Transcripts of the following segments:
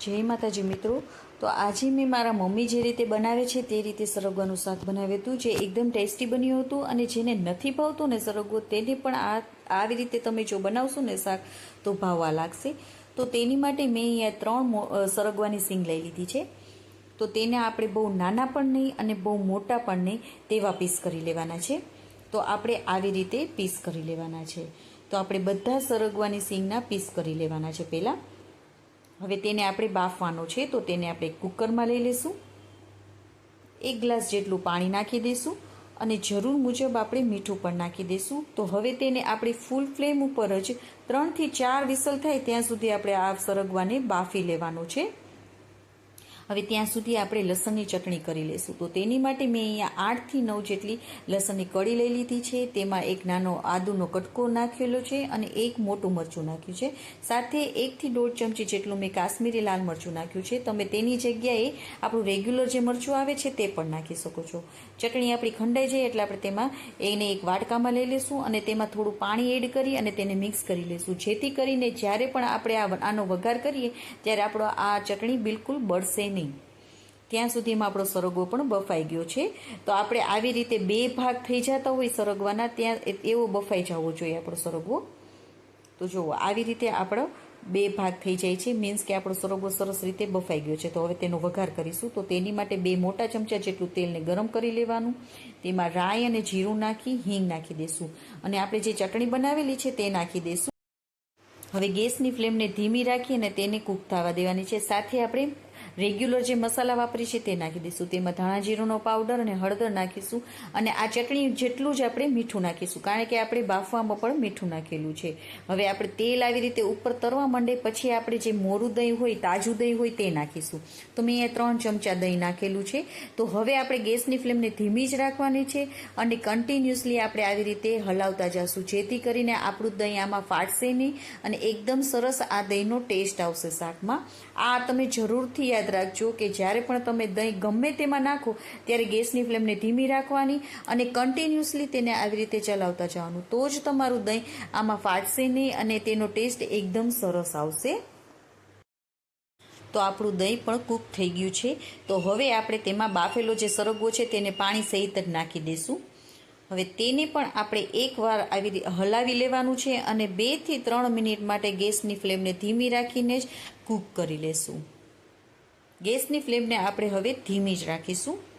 જય માતાજી મિત્રો. તો આજે મેં મારા મમ્મી જે રીતે બનાવે છે તે રીતે સરગવાનું શાક બનાવ્યું હતું, જે એકદમ ટેસ્ટી બન્યું હતું અને જેને નથી ભાવતું ને સરગવો તેને પણ આ, આવી રીતે તમે જો બનાવશો ને શાક તો ભાવવા લાગશે. તો તેની માટે મેં અહીંયા ત્રણ સરગવાની સિંગ લઈ લીધી છે. તો તેને આપણે બહુ નાના પણ નહીં અને બહુ મોટા પણ નહીં તેવા પીસ કરી લેવાના છે. તો આપણે આવી રીતે પીસ કરી લેવાના છે. તો આપણે બધા સરગવાની સિંગના પીસ કરી લેવાના છે પહેલાં. હવે તેને આપણે બાફવાનો છે, તો તેને આપણે કુકરમાં લઈ લઈશું. એક ગ્લાસ જેટલું પાણી નાખી દઈશું અને જરૂર મુજબ આપણે મીઠું પણ નાખી દઈશું. તો હવે તેને આપણે ફૂલ ફ્લેમ ઉપર જ ત્રણથી ચાર વિસલ થાય ત્યાં સુધી આપણે આ સરગવાને બાફી લેવાનો છે. હવે ત્યાં સુધી આપણે લસણની ચટણી કરી લઈશું તો તેની માટે મેં અહીંયા આઠથી નવ જેટલી લસણની કળી લઈ લીધી છે. તેમાં એક નાનો આદુનો કટકો નાખેલો છે અને એક મોટું મરચું નાખ્યું છે. સાથે એકથી દોઢ ચમચી જેટલું મેં કાશ્મીરી લાલ મરચું નાખ્યું છે. તમે તેની જગ્યાએ આપણું રેગ્યુલર જે મરચું આવે છે તે પણ નાખી શકો છો. ચટણી આપણી ખંડાઈ જાય એટલે આપણે તેમાં એને એક વાટકામાં લઈ લઈશું અને તેમાં થોડું પાણી એડ કરી અને તેને મિક્સ કરી લઈશું જેથી કરીને જ્યારે પણ આપણે આનો વઘાર કરીએ, ત્યારે આપણો આ ચટણી બિલકુલ બળશે નહીં. ત્યાં સુધીમાં આપણો સરગવો પણ બફાઈ ગયો છે. તો આપણે આવી રીતે બે ભાગ થઈ જતા હોય સરગવાના, ત્યાં એવો બફાઈ જવો જોઈએ આપણો સરગવો. તો જુઓ, આવી રીતે આપણો બે ભાગ થઈ જાય છે. મીન્સ કે આપણો સરગવો સરસ રીતે બફાઈ ગયો છે. તો હવે તેનો વઘાર કરીશું. તો તેની માટે બે મોટા ચમચા જેટલું તેલને ગરમ કરી લેવાનું. તેમાં રાઈ અને જીરું નાખી, હિંગ નાખી દઈશું અને આપણે જે ચટણી બનાવેલી છે તે નાખી દઈશું હવે ગેસની ફ્લેમને ધીમી રાખી અને તેને કૂક થવા દેવાની છે. સાથે આપણે રેગ્યુલર જે મસાલા વાપરી છે તે નાખી દઈશું. તેમાં ધાણા જીરુંનો પાવડર અને હળદર નાખીશું અને આ ચટણી જેટલું જ આપણે મીઠું નાખીશું. કારણ કે આપણે બાફવામાં પણ મીઠું નાખેલું છે. હવે આપણે તેલ આવી રીતે ઉપર તરવા માંડે પછી આપણે જે મોરું દહીં હોય, તાજું દહીં હોય તે નાખીશું. તો મેં અહીંયા ત્રણ ચમચા દહીં નાખેલું છે. તો હવે આપણે ગેસની ફ્લેમને ધીમી જ રાખવાની છે અને કન્ટિન્યુઅસલી આપણે આવી રીતે હલાવતા જશું. જેથી કરીને આપણું દહીં આમાં ફાટશે નહીં અને એકદમ સરસ આ દહીંનો ટેસ્ટ આવશે શાકમાં. આ તમે જરૂરથી યાદ રાખજો કે જ્યારે પણ તમે દહીં ગમે તેમાં નાખો, ત્યારે ગેસની ફ્લેમને ધીમી રાખવાની અને કન્ટિન્યુઅસલી તેને આવી રીતે ચલાવતા જવાનું. તો જ તમારું દહીં આમાં ફાટશે નહીં અને તેનો ટેસ્ટ એકદમ સરસ આવશે. તો આપણું દહીં પણ કૂક થઈ ગયું છે. તો હવે આપણે તેમાં બાફેલો જે સરગવો છે તેને પાણી સહિત જ નાખી દઈશું હવે તેને પણ આપણે એકવાર આવી હલાવી લેવાનું છે અને બેથી ત્રણ મિનિટ માટે ગેસની ફ્લેમને ધીમી રાખીને જ કૂક કરી લેશું. ગેસની ફ્લેમને આપણે હવે ધીમી જ રાખીશું.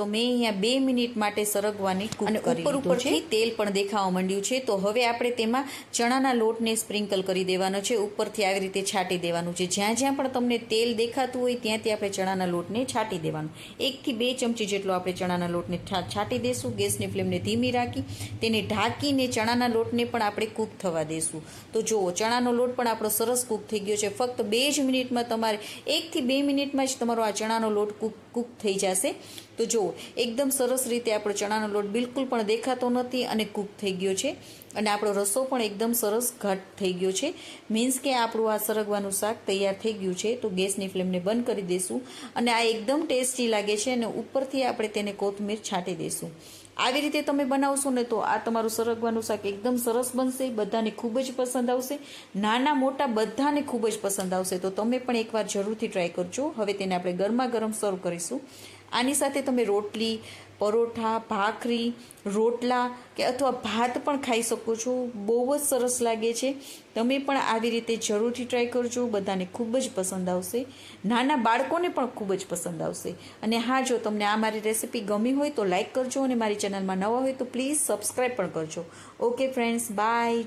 તો મેં અહીંયા બે મિનિટ માટે સરગવાની કૂક કરી ઉપર ઉપરથી તેલ પણ દેખાવા માંડ્યું છે. તો હવે આપણે તેમાં ચણાના લોટને સ્પ્રિંકલ કરી દેવાનો છે. ઉપરથી આવી રીતે છાંટી દેવાનું છે. જ્યાં જ્યાં પણ તમને તેલ દેખાતું હોય ત્યાંથી આપણે ચણાના લોટને છાંટી દેવાનું. એકથી બે ચમચી જેટલો આપણે ચણાના લોટને છાંટી દઈશું ગેસની ફ્લેમને ધીમી રાખી તેને ઢાંકીને ચણાના લોટને પણ આપણે કૂક થવા દઈશું તો જુઓ ચણાનો લોટ પણ આપણો સરસ કૂક થઈ ગયો છે. ફક્ત બે જ મિનિટમાં તમારે એકથી બે મિનિટમાં જ તમારો આ ચણાનો લોટ કૂક કૂક થઈ જશે. તો જુઓ એકદમ સરસ રીતે આપણો ચણાનો લોટ બિલકુલ પણ દેખાતો નથી અને કૂક થઈ ગયો છે. અને આપણો રસો પણ એકદમ સરસ ઘટ થઈ ગયો છે. મીન્સ કે આપણું આ સરગવાનું શાક તૈયાર થઈ ગયું છે તો ગેસની ફ્લેમને બંધ કરી દઈશું અને આ એકદમ ટેસ્ટી લાગે છે અને ઉપરથી આપણે તેને કોથમીર છાંટી દઈશું આવી રીતે તમે બનાવશો ને તો આ તમારું સરગવાનું શાક એકદમ સરસ બનશે, બધાને ખૂબ જ પસંદ આવશે, નાના મોટા બધાને ખૂબ જ પસંદ આવશે. તો તમે પણ એકવાર જરૂરથી ટ્રાય કરજો. હવે તેને આપણે ગરમા ગરમ સર્વ કરીશું. આની સાથે તમે રોટલી, પરોઠા, ભાખરી, રોટલા કે અથવા ભાત પણ ખાઈ શકો છો. બહુ જ સરસ લાગે છે. તમે પણ આવી રીતે જરૂરથી ટ્રાય કરજો. બધાને ખૂબ જ પસંદ આવશે. નાના બાળકોને પણ ખૂબ જ પસંદ આવશે. અને હા, જો તમને આ મારી રેસિપી ગમી હોય તો લાઈક કરજો અને મારી ચેનલમાં નવા હોય તો પ્લીઝ સબસ્ક્રાઈબ પણ કરજો. Okay friends by